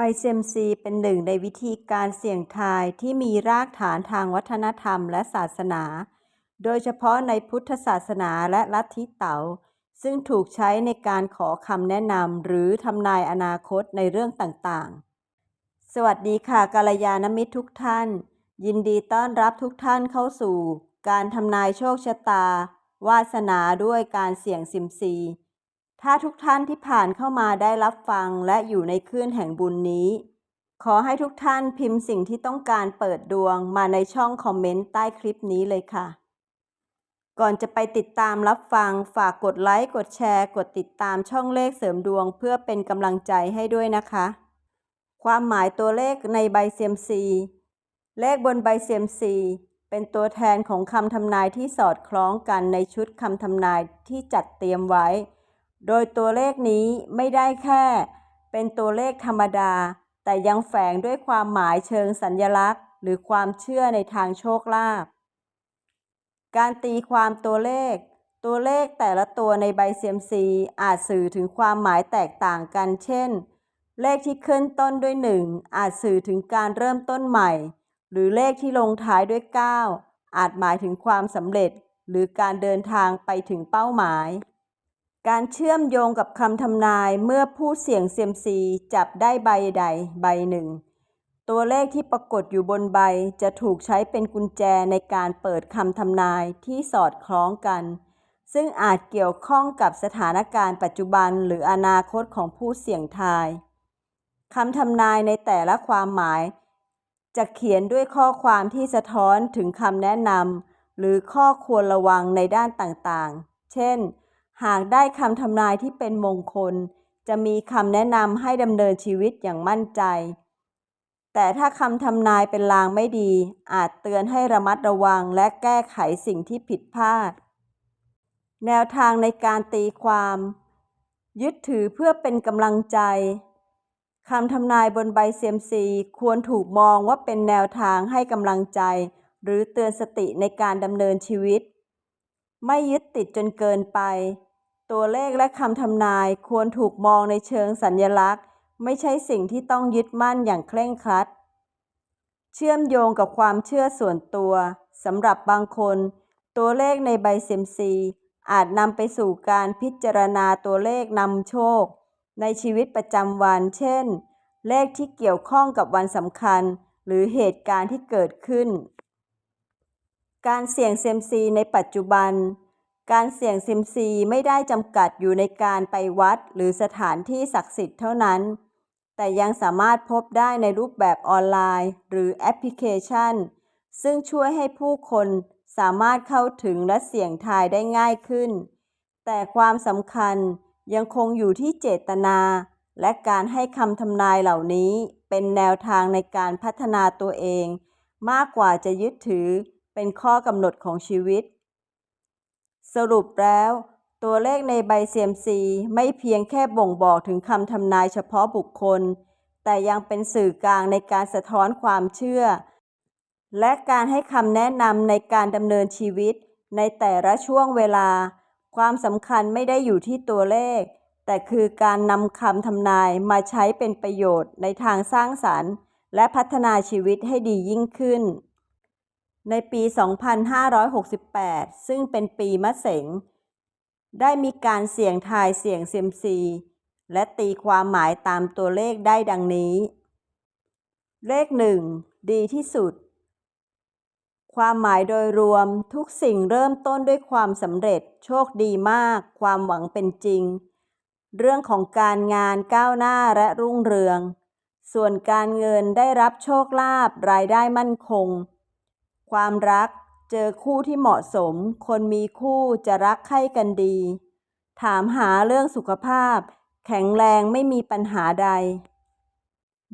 ใบเซมซีเป็นหนึ่งในวิธีการเสี่ยงทายที่มีรากฐานทางวัฒนธรรมและศาสนา โดยเฉพาะในพุทธศาสนาและลัทธิเต๋า ซึ่งถูกใช้ในการขอคำแนะนำหรือทำนายอนาคตในเรื่องต่างๆ สวัสดีค่ะกัลยาณมิตรทุกท่าน ยินดีต้อนรับทุกท่านเข้าสู่ การทำนายโชคชะตา วาสนาด้วยการเสี่ยงซิมซี ถ้าทุกท่านที่ผ่านเข้ามาได้รับฟังและอยู่ในคลื่นแห่งบุญนี้ ขอให้ทุกท่านพิมพ์สิ่งที่ต้องการเปิดดวงมาในช่องคอมเมนต์ใต้คลิปนี้เลยค่ะ ก่อนจะไปติดตามรับฟังฝากกดไลค์กดแชร์ กดติดตามช่องเลขเสริมดวงเพื่อเป็นกำลังใจให้ด้วยนะคะ ความหมายตัวเลขในใบเซียมซีเลขบนใบเซียมซีเป็นตัวแทนของคำทำนายที่สอดคล้องกันในชุดคำทำนายที่จัดเตรียมไว้ โดยตัวเลขนี้ไม่ได้แค่ เป็นตัวเลขธรรมดา แต่ยังแฝงด้วยความหมายเชิงสัญญลักษณ์ หรือความเชื่อในทางโชคลาภ การตีความตัวเลข ตัวเลขแต่ละตัวในใบเซียมซีอาจสื่อถึงความหมายแตกต่างกัน เช่น เลขที่ขึ้นต้นด้วยหนึ่งอาจสื่อถึงการเริ่มต้นใหม่ หรือเลขที่ลงท้ายด้วย 9 อาจหมายถึงความสำเร็จ หรือการเดินทางไปถึงเป้าหมาย การเชื่อมโยงกับคำทำนายเมื่อผู้เสี่ยงเซียมซีจับได้ใบใดใบหนึ่ง ตัวเลขที่ปรากฏอยู่บนใบจะถูกใช้เป็นกุญแจในการเปิดคำทำนายที่สอดคล้องกัน ซึ่งอาจเกี่ยวข้องกับสถานการณ์ปัจจุบันหรืออนาคตของผู้เสี่ยงทายคำทำนายในแต่ละความหมาย จะเขียนด้วยข้อความที่สะท้อนถึงคำแนะนำหรือข้อควรระวังในด้านต่างๆ เช่น หากได้คำทำนายที่เป็นมงคล จะมีคำแนะนำให้ดำเนินชีวิตอย่างมั่นใจ แต่ถ้าคำทำนายเป็นลางไม่ดี อาจเตือนให้ระมัดระวังและแก้ไขสิ่งที่ผิดพลาด แนวทางในการตีความ ยึดถือเพื่อเป็นกำลังใจคำทำนายบนใบเซียมซีควรถูกมองว่าเป็นแนวทางให้กำลังใจ หรือเตือนสติในการดำเนินชีวิต ไม่ยึดติดจนเกินไป ตัวเลขและคำทำนายควรถูกมองในเชิงสัญญลักษณ์ ไม่ใช่สิ่งที่ต้องยึดมั่นอย่างเคร่งครัด เชื่อมโยงกับความเชื่อส่วนตัวสำหรับบางคน ตัวเลขในใบเซมซีอาจนำไปสู่การพิจารณาตัวเลขนำโชค ในชีวิตประจำวัน เช่น เลขที่เกี่ยวข้องกับวันสำคัญ หรือเหตุการณ์ที่เกิดขึ้น การเสี่ยงเซมซีในปัจจุบัน การเสี่ยงเซียมซีไม่ได้จำกัดอยู่ในการไปวัดหรือสถานที่ศักดิ์สิทธิ์เท่านั้น แต่ยังสามารถพบได้ในรูปแบบออนไลน์ หรือแอปพลิเคชัน ซึ่งช่วยให้ผู้คนสามารถเข้าถึงและเสี่ยงทายได้ง่ายขึ้น แต่ความสำคัญยังคงอยู่ที่เจตนา และการให้คำทำนายเหล่านี้เป็นแนวทางในการพัฒนาตัวเอง มากกว่าจะยึดถือเป็นข้อกำหนดของชีวิต สรุปแล้ว ตัวเลขในใบเซียมซีไม่เพียงแค่บ่งบอกถึงคำทำนายเฉพาะบุคคล แต่ยังเป็นสื่อกลางในการสะท้อนความเชื่อ และการให้คำแนะนำในการดำเนินชีวิตในแต่ละช่วงเวลา ความสำคัญไม่ได้อยู่ที่ตัวเลข แต่คือการนำคำทำนายมาใช้เป็นประโยชน์ในทางสร้างสรรค์ และพัฒนาชีวิตให้ดียิ่งขึ้น ในปี 2568 ซึ่งเป็นปีมะเสง ได้มีการเสี่ยงทายเสี่ยงเซียมซี และตีความหมายตามตัวเลขได้ดังนี้ เลขหนึ่งดีที่สุด ความหมายโดยรวมทุกสิ่งเริ่มต้นด้วยความสำเร็จโชคดีมาก ความหวังเป็นจริง เรื่องของการงานก้าวหน้าและรุ่งเรือง ส่วนการเงินได้รับโชคลาภรายได้มั่นคง ความรักเจอคู่ที่เหมาะสม คนมีคู่จะรักใคร่กันดี ถามหาเรื่องสุขภาพ แข็งแรงไม่มีปัญหาใด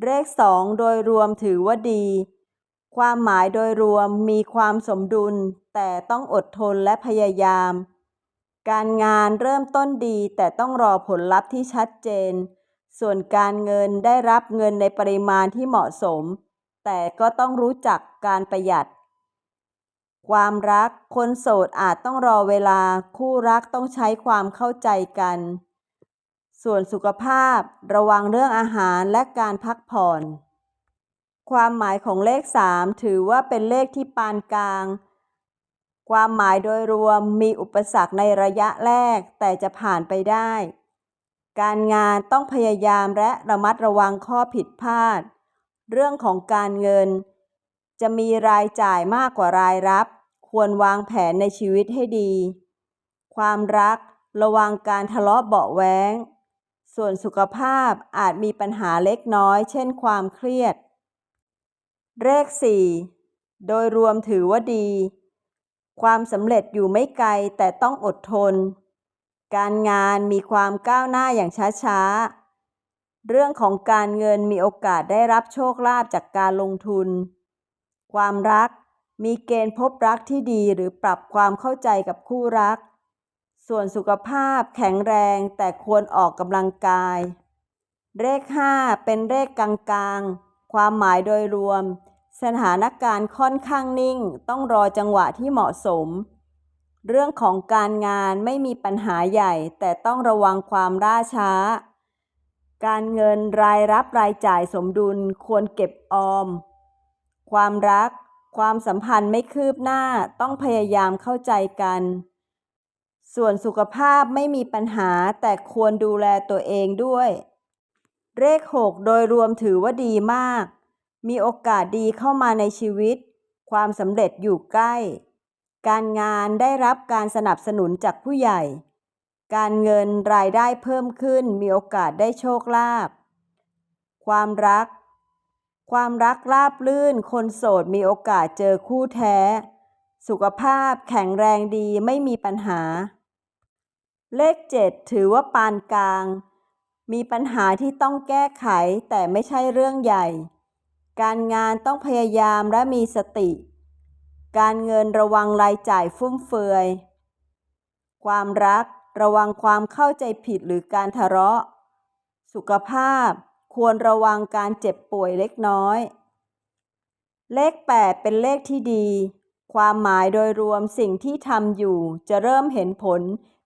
เลขสองโดยรวมถือว่าดี ความหมายโดยรวมมีความสมดุล แต่ต้องอดทนและพยายาม การงานเริ่มต้นดีแต่ต้องรอผลลัพธ์ที่ชัดเจน ส่วนการเงินได้รับเงินในปริมาณที่เหมาะสม แต่ก็ต้องรู้จักการประหยัด ความรักคนโสดอาจต้องรอเวลาคู่รักต้องใช้ความเข้าใจกัน ส่วนสุขภาพระวังเรื่องอาหารและการพักผ่อน ความหมายของเลข 3 ถือว่าเป็นเลขที่ปานกลาง ความหมายโดยรวมมีอุปสรรคในระยะแรกแต่จะผ่านไปได้ การงานต้องพยายามและระมัดระวังข้อผิดพลาด เรื่องของการเงิน จะมีรายจ่ายมากกว่ารายรับ ควรวางแผนในชีวิตให้ดี ความรักระวังการทะเลาะเบาแว้งส่วนสุขภาพอาจมีปัญหาเล็กน้อย เช่นความเครียด เลข 4 โดยรวมถือว่าดี ความสำเร็จอยู่ไม่ไกลแต่ต้องอดทน การงานมีความก้าวหน้าอย่างช้าๆ เรื่องของการเงินมีโอกาสได้รับโชคลาภจากการลงทุน ความรัก มีเกณฑ์พบรักที่ดีหรือปรับความเข้าใจกับคู่รัก ส่วนสุขภาพแข็งแรงแต่ควรออกกำลังกาย เลข 5 เป็นเลขกลางๆ ความหมายโดยรวม สถานการณ์ค่อนข้างนิ่ง ต้องรอจังหวะที่เหมาะสม เรื่องของการงานไม่มีปัญหาใหญ่ แต่ต้องระวังความล่าช้า การเงินรายรับรายจ่ายสมดุลควรเก็บออม ความรัก ความสัมพันธ์ไม่คืบหน้าต้องพยายามเข้าใจกัน ส่วนสุขภาพไม่มีปัญหาแต่ควรดูแลตัวเองด้วย เลข 6 โดยรวมถือว่าดีมาก มีโอกาสดีเข้ามาในชีวิต ความสำเร็จอยู่ใกล้ การงานได้รับการสนับสนุนจากผู้ใหญ่ การเงินรายได้เพิ่มขึ้นมีโอกาสได้โชคลาภความรัก ความรักราบลื่น คนโสดมีโอกาสเจอคู่แท้ สุขภาพแข็งแรงดีไม่มีปัญหา เลข 7 ถือว่าปานกลาง มีปัญหาที่ต้องแก้ไขแต่ไม่ใช่เรื่องใหญ่ การงานต้องพยายามและมีสติ การเงินระวังรายจ่ายฟุ่มเฟือย ความรักระวังความเข้าใจผิดหรือการทะเลาะ สุขภาพ ควรระวังการเจ็บป่วยเล็กน้อย เลข 8 เป็นเลขที่ดี ความหมายโดยรวมสิ่งที่ทำอยู่จะเริ่มเห็นผล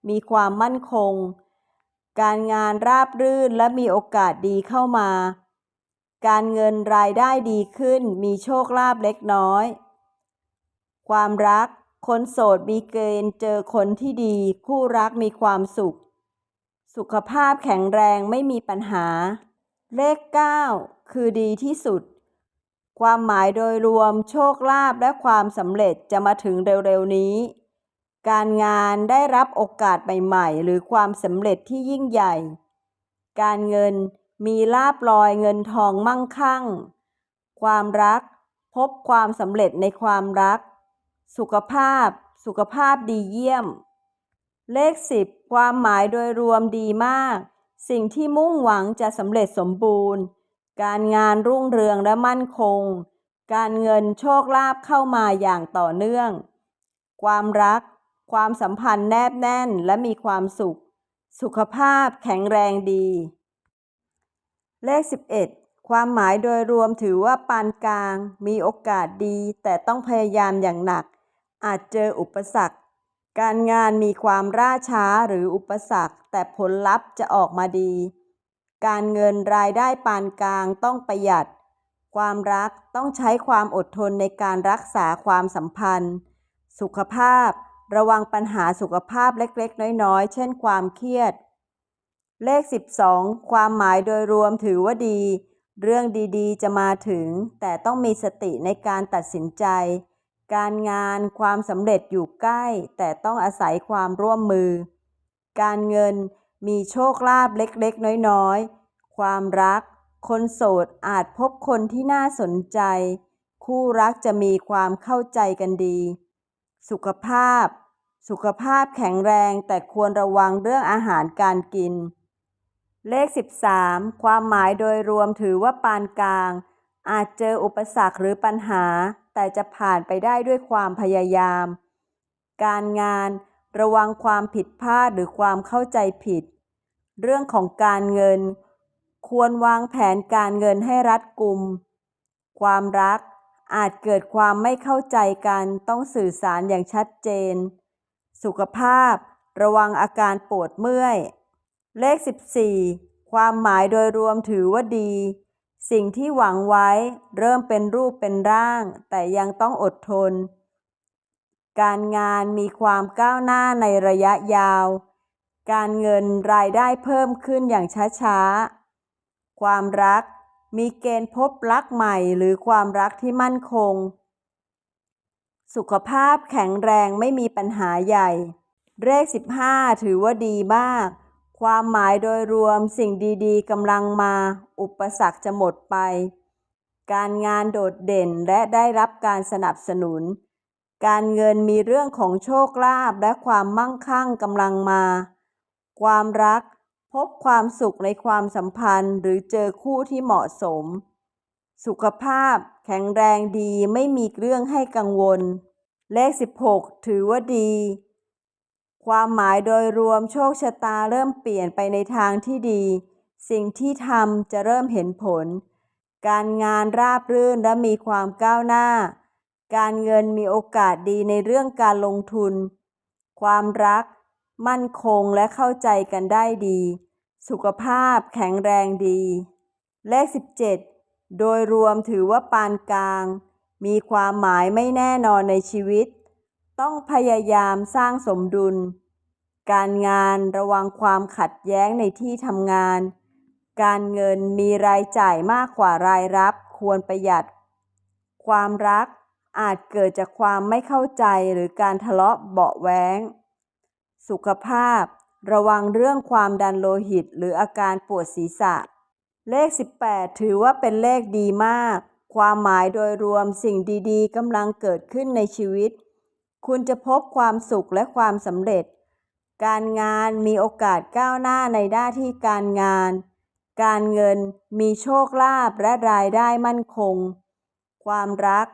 มีความมั่นคง การงานราบรื่นและมีโอกาสดีเข้ามา การเงินรายได้ดีขึ้น มีโชคลาภเล็กน้อย ความรัก คนโสดมีเกณฑ์เจอคนที่ดี คู่รักมีความสุข สุขภาพแข็งแรงไม่มีปัญหา เลข 9 คือดีที่สุด ความหมายโดยรวมโชคลาภและความสำเร็จจะมาถึงเร็วๆนี้ การงานได้รับโอกาสใหม่ๆ หรือความสำเร็จที่ยิ่งใหญ่ การเงินมีลาบลอยเงินทองมั่งคั่ง ความรักพบความสำเร็จในความรัก สุขภาพ สุขภาพดีเยี่ยม เลข 10 ความหมายโดยรวมดีมาก สิ่งที่มุ่งหวังจะสำเร็จสมบูรณ์ การงานรุ่งเรืองและมั่นคง การเงินโชคลาภเข้ามาอย่างต่อเนื่อง ความรัก ความสัมพันธ์แนบแน่นและมีความสุข สุขภาพแข็งแรงดี เลข 11 ความหมายโดยรวมถือว่าปานกลาง มีโอกาสดีแต่ต้องพยายามอย่างหนัก อาจเจออุปสรรค การงานมีความล่าช้าหรืออุปสรรค แต่ผลลัพธ์จะออกมาดี การเงินรายได้ปานกลางต้องประหยัด ความรักต้องใช้ความอดทนในการรักษาความสัมพันธ์ สุขภาพ ระวังปัญหาสุขภาพเล็กๆ น้อยๆ เช่นความเครียด เลข 12 ความหมายโดยรวมถือว่าดี เรื่องดีๆ จะมาถึง แต่ต้องมีสติในการตัดสินใจ การงานความสำเร็จอยู่ใกล้ แต่ต้องอาศัยความร่วมมือ การเงินมีโชคลาภเล็กๆ น้อยๆ ความรัก คนโสดอาจพบคนที่น่าสนใจ คู่รักจะมีความเข้าใจกันดี สุขภาพ สุขภาพแข็งแรงแต่ควรระวังเรื่องอาหารการกิน เลข 13 ความหมายโดยรวมถือว่าปานกลาง อาจเจออุปสรรคหรือปัญหา แต่จะผ่านไปได้ด้วยความพยายาม การงานระวังความผิดพลาดหรือความเข้าใจผิด เรื่องของการเงิน ควรวางแผนการเงินให้รัดกุม ความรักอาจเกิดความไม่เข้าใจกันต้องสื่อสารอย่างชัดเจน สุขภาพ ระวังอาการปวดเมื่อย เลข 14 ความหมายโดยรวมถือว่าดี สิ่งที่หวังไว้เริ่มเป็นรูปเป็นร่าง แต่ยังต้องอดทน การงานมีความก้าวหน้าในระยะยาว การเงินรายได้เพิ่มขึ้นอย่างช้าๆ ความรักมีเกณฑ์พบรักใหม่หรือความรักที่มั่นคง สุขภาพแข็งแรงไม่มีปัญหาใหญ่ เลข 15 ถือว่าดีมาก ความหมายโดยรวมสิ่งดีๆกำลังมา อุปสรรคจะหมดไป การงานโดดเด่นและได้รับการสนับสนุน การเงินมีเรื่องของโชคลาภและความมั่งคั่งกำลังมา ความรักพบความสุขในความสัมพันธ์หรือเจอคู่ที่เหมาะสม สุขภาพแข็งแรงดีไม่มีเรื่องให้กังวล เลข 16 ถือว่าดี ความหมายโดยรวมโชคชะตาเริ่มเปลี่ยนไปในทางที่ดี สิ่งที่ทำจะเริ่มเห็นผล การงานราบรื่นและมีความก้าวหน้า การเงินมีโอกาสดีในเรื่องการลงทุน ความรัก มั่นคงและเข้าใจกันได้ดี สุขภาพแข็งแรงดี เลข 17 โดยรวมถือว่าปานกลาง มีความหมายไม่แน่นอนในชีวิต ต้องพยายามสร้างสมดุล การงานระวังความขัดแย้งในที่ทำงาน การเงินมีรายจ่ายมากกว่ารายรับควรประหยัด ความรักอาจเกิดจากความไม่เข้าใจหรือการทะเลาะเบาะแว้งสุขภาพ ระวังเรื่องความดันโลหิต หรืออาการปวดศีรษะ เลข 18 ถือว่าเป็นเลขดีมาก ความหมายโดยรวมสิ่งดีๆกำลังเกิดขึ้นในชีวิต คุณจะพบความสุขและความสำเร็จ การงานมีโอกาสก้าวหน้าในหน้านที่การงาน การเงินมีโชคลาภและรายได้มั่นคง ความรัก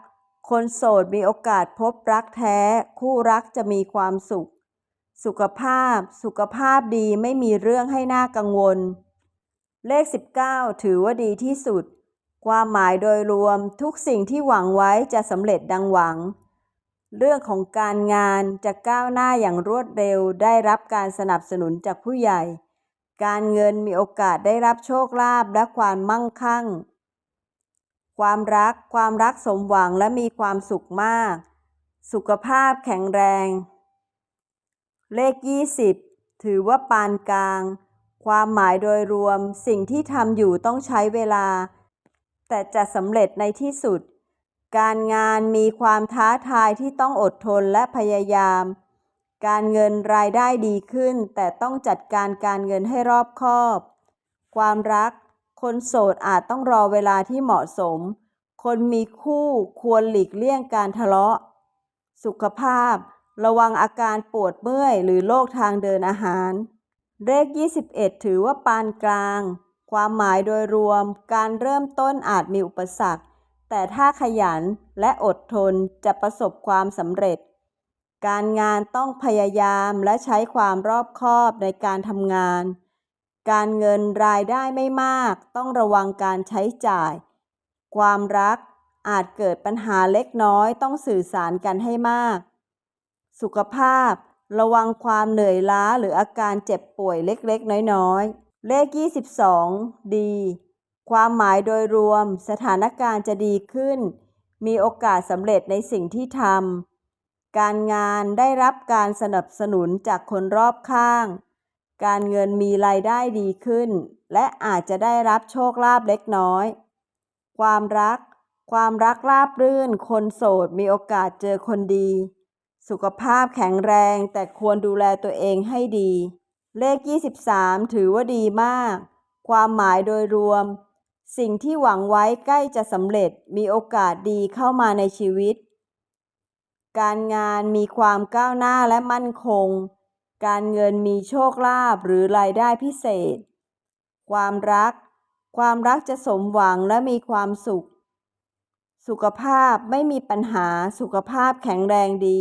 คนโสดมีโอกาสพบรักแท้ คู่รักจะมีความสุข สุขภาพ สุขภาพดีไม่มีเรื่องให้น่ากังวล เลข 19 ถือว่าดีที่สุด ความหมายโดยรวมทุกสิ่งที่หวังไว้จะสำเร็จดังหวัง เรื่องของการงานจะก้าวหน้าอย่างรวดเร็วได้รับการสนับสนุนจากผู้ใหญ่ การเงินมีโอกาสได้รับโชคลาภและความมั่งคั่ง ความรักความรักสมหวังและมีความสุขมาก สุขภาพแข็งแรง เลข 20 ถือว่าปานกลาง ความหมายโดยรวมสิ่งที่ทำอยู่ต้องใช้เวลา แต่จะสำเร็จในที่สุด การงานมีความท้าทายที่ต้องอดทนและพยายาม การเงินรายได้ดีขึ้น แต่ต้องจัดการการเงินให้รอบคอบ ความรัก คนโสดอาจต้องรอเวลาที่เหมาะสม คนมีคู่ควรหลีกเลี่ยงการทะเลาะ สุขภาพ ระวังอาการปวดเมื่อย หรือโรคทางเดินอาหาร เลข 21 ถือว่าปานกลาง ความหมายโดยรวม การเริ่มต้นอาจมีอุปสรรค แต่ถ้าขยันและอดทนจะประสบความสำเร็จ การงานต้องพยายามและใช้ความรอบคอบในการทำงาน การเงินรายได้ไม่มากต้องระวังการใช้จ่าย ความรักอาจเกิดปัญหาเล็กน้อยต้องสื่อสารกันให้มาก สุขภาพระวังความเหนื่อยล้าหรืออาการเจ็บป่วยเล็กๆ น้อยๆ เลข 22 ดี ความหมายโดยรวมสถานการณ์จะดีขึ้น มีโอกาสสำเร็จในสิ่งที่ทำ การงานได้รับการสนับสนุนจากคนรอบข้าง การเงินมีรายได้ดีขึ้น และอาจจะได้รับโชคลาภเล็กน้อย ความรัก ความรักราบรื่น คนโสดมีโอกาสเจอคนดี สุขภาพแข็งแรงแต่ควรดูแลตัวเองให้ดี เลข 23 ถือว่าดีมาก ความหมายโดยรวม สิ่งที่หวังไว้ใกล้จะสำเร็จมีโอกาสดีเข้ามาในชีวิต การงานมีความก้าวหน้าและมั่นคง การเงินมีโชคลาภหรือรายได้พิเศษ ความรัก ความรักจะสมหวังและมีความสุข สุขภาพไม่มีปัญหาสุขภาพแข็งแรงดี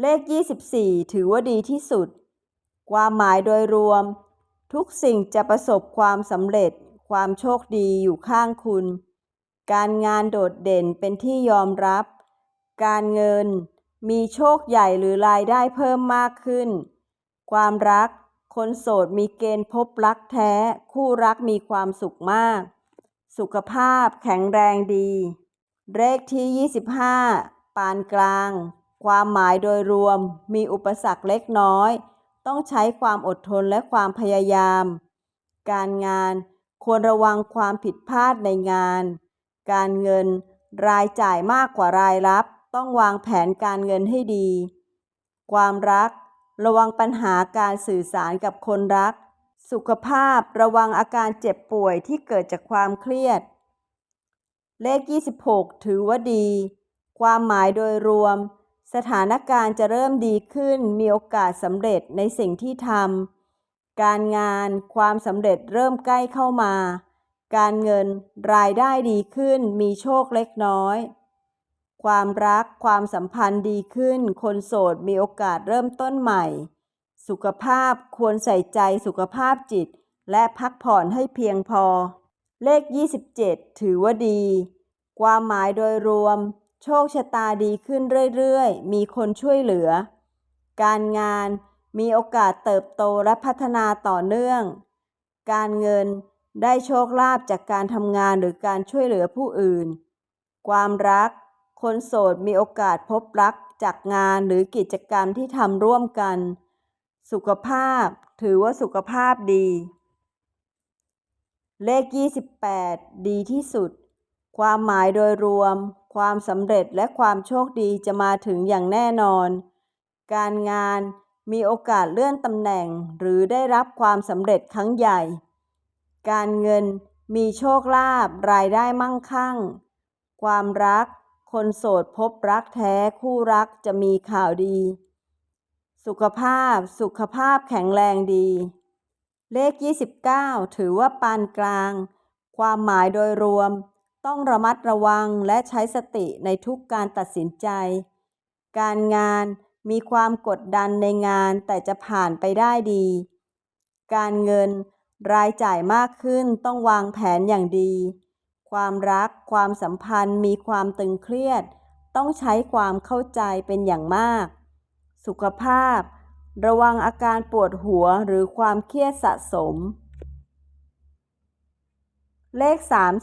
เลข 24 ถือว่าดีที่สุด ความหมายโดยรวม ทุกสิ่งจะประสบความสำเร็จ ความโชคดีอยู่ข้างคุณ การงานโดดเด่นเป็นที่ยอมรับ การเงินมีโชคใหญ่หรือรายได้เพิ่มมากขึ้น ความรัก คนโสดมีเกณฑ์พบรักแท้ คู่รักมีความสุขมาก สุขภาพแข็งแรงดี เลขที่ 25 ปานกลาง ความหมายโดยรวมมีอุปสรรคเล็กน้อย ต้องใช้ความอดทนและความพยายาม การงาน ควรระวังความผิดพลาดในงาน การเงิน รายจ่ายมากกว่ารายรับ ต้องวางแผนการเงินให้ดี ความรัก ระวังปัญหาการสื่อสารกับคนรัก สุขภาพระวังอาการเจ็บป่วยที่เกิดจากความเครียด เลข 26 ถือว่าดี ความหมายโดยรวม สถานการณ์จะเริ่มดีขึ้นมีโอกาสสำเร็จในสิ่งที่ทำ การงานความสำเร็จเริ่มใกล้เข้ามา การเงินรายได้ดีขึ้นมีโชคเล็กน้อย ความรักความสัมพันธ์ดีขึ้น คนโสดมีโอกาสเริ่มต้นใหม่ สุขภาพควรใส่ใจสุขภาพจิต และพักผ่อนให้เพียงพอ เลข 27 ถือว่าดี ความหมายโดยรวม โชคชะตาดีขึ้นเรื่อยๆ มีคนช่วยเหลือ การงาน มีโอกาสเติบโตและพัฒนาต่อเนื่อง การเงินได้โชคลาภจากการทำงานหรือการช่วยเหลือผู้อื่น ความรัก คนโสดมีโอกาสพบรักจากงานหรือกิจกรรมที่ทำร่วมกัน สุขภาพถือว่าสุขภาพดี เลข 28 ดีที่สุด ความหมายโดยรวม ความสำเร็จและความโชคดีจะมาถึงอย่างแน่นอน การงาน มีโอกาสเลื่อนตำแหน่งหรือได้รับความสำเร็จครั้งใหญ่ การเงินมีโชคลาภรายได้มั่งคั่ง ความรัก คนโสดพบรักแท้คู่รักจะมีข่าวดี สุขภาพสุขภาพแข็งแรงดี เลข 29 ถือว่าปานกลาง ความหมายโดยรวม ต้องระมัดระวังและใช้สติในทุกการตัดสินใจ การงาน มีความกดดันในงานแต่จะผ่านไปได้ดี การเงินรายจ่ายมากขึ้นต้องวางแผนอย่างดี ความรักความสัมพันธ์มีความตึงเครียด ต้องใช้ความเข้าใจเป็นอย่างมาก สุขภาพ ระวังอาการปวดหัวหรือความเครียดสะสม เลข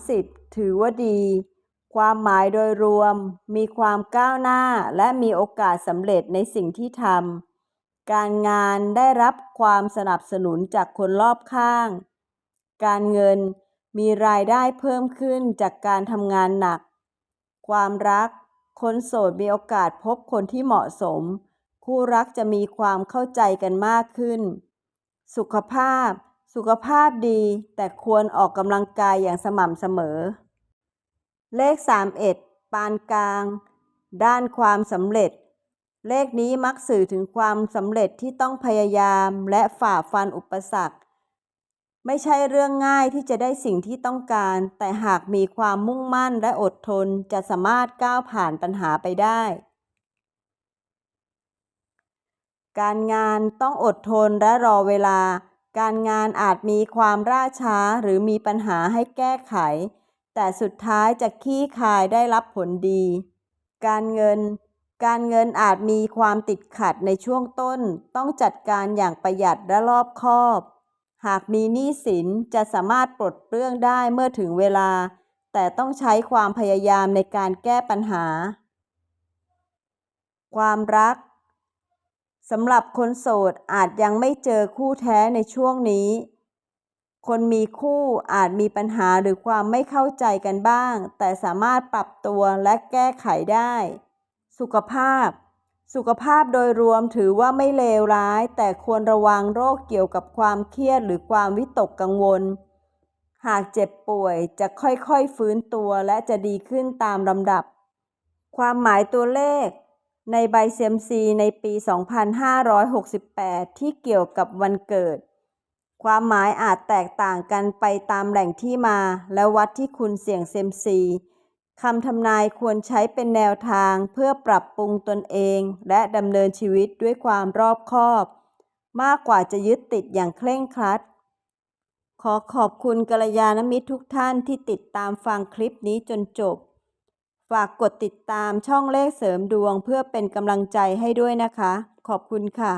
30 ถือว่าดี ความหมายโดยรวมมีความก้าวหน้าและมีโอกาสสำเร็จในสิ่งที่ทำ การงานได้รับความสนับสนุนจากคนรอบข้าง การเงินมีรายได้เพิ่มขึ้นจากการทำงานหนัก ความรัก คนโสดมีโอกาสพบคนที่เหมาะสม คู่รักจะมีความเข้าใจกันมากขึ้น สุขภาพ สุขภาพดีแต่ควรออกกำลังกายอย่างสม่ำเสมอ เลข 31 ปานกลาง ด้านความสำเร็จ เลขนี้มักสื่อถึงความสำเร็จที่ต้องพยายามและฝ่าฟันอุปสรรค ไม่ใช่เรื่องง่ายที่จะได้สิ่งที่ต้องการ แต่หากมีความมุ่งมั่นและอดทนจะสามารถก้าวผ่านปัญหาไปได้ การงานต้องอดทนและรอเวลา การงานอาจมีความล่าช้าหรือมีปัญหาให้แก้ไข แต่สุดท้ายจะคลี่คายได้รับผลดี การเงิน การเงินอาจมีความติดขัดในช่วงต้น ต้องจัดการอย่างประหยัดและรอบคอบ หากมีหนี้สินจะสามารถปลดเปลื้องได้เมื่อถึงเวลา แต่ต้องใช้ความพยายามในการแก้ปัญหา ความรักสำหรับคนโสดอาจยังไม่เจอคู่แท้ในช่วงนี้ คนมีคู่อาจมีปัญหาหรือความไม่เข้าใจกันบ้าง แต่สามารถปรับตัวและแก้ไขได้ สุขภาพ สุขภาพโดยรวมถือว่าไม่เลวร้าย แต่ควรระวังโรคเกี่ยวกับความเครียดหรือความวิตกกังวล หากเจ็บป่วยจะค่อยๆฟื้นตัวและจะดีขึ้นตามลำดับ ความหมายตัวเลข ในใบเซยมซีในปี 2568 ที่เกี่ยวกับวันเกิด ความหมายอาจแตกต่างกันไปตามแหล่งที่มา และวัดที่คุณเสี่ยงเซมซีคำทำนายควรใช้เป็นแนวทางเพื่อปรับปรุงตนเอง และดำเนินชีวิตด้วยความรอบคอบ มากกว่าจะยึดติดอย่างเคร่งครัด ขอขอบคุณกัลยาณมิตรทุกท่านที่ติดตามฟังคลิปนี้จนจบ ฝากกดติดตามช่องเลขเสริมดวงเพื่อเป็นกำลังใจให้ด้วยนะคะ ขอบคุณค่ะ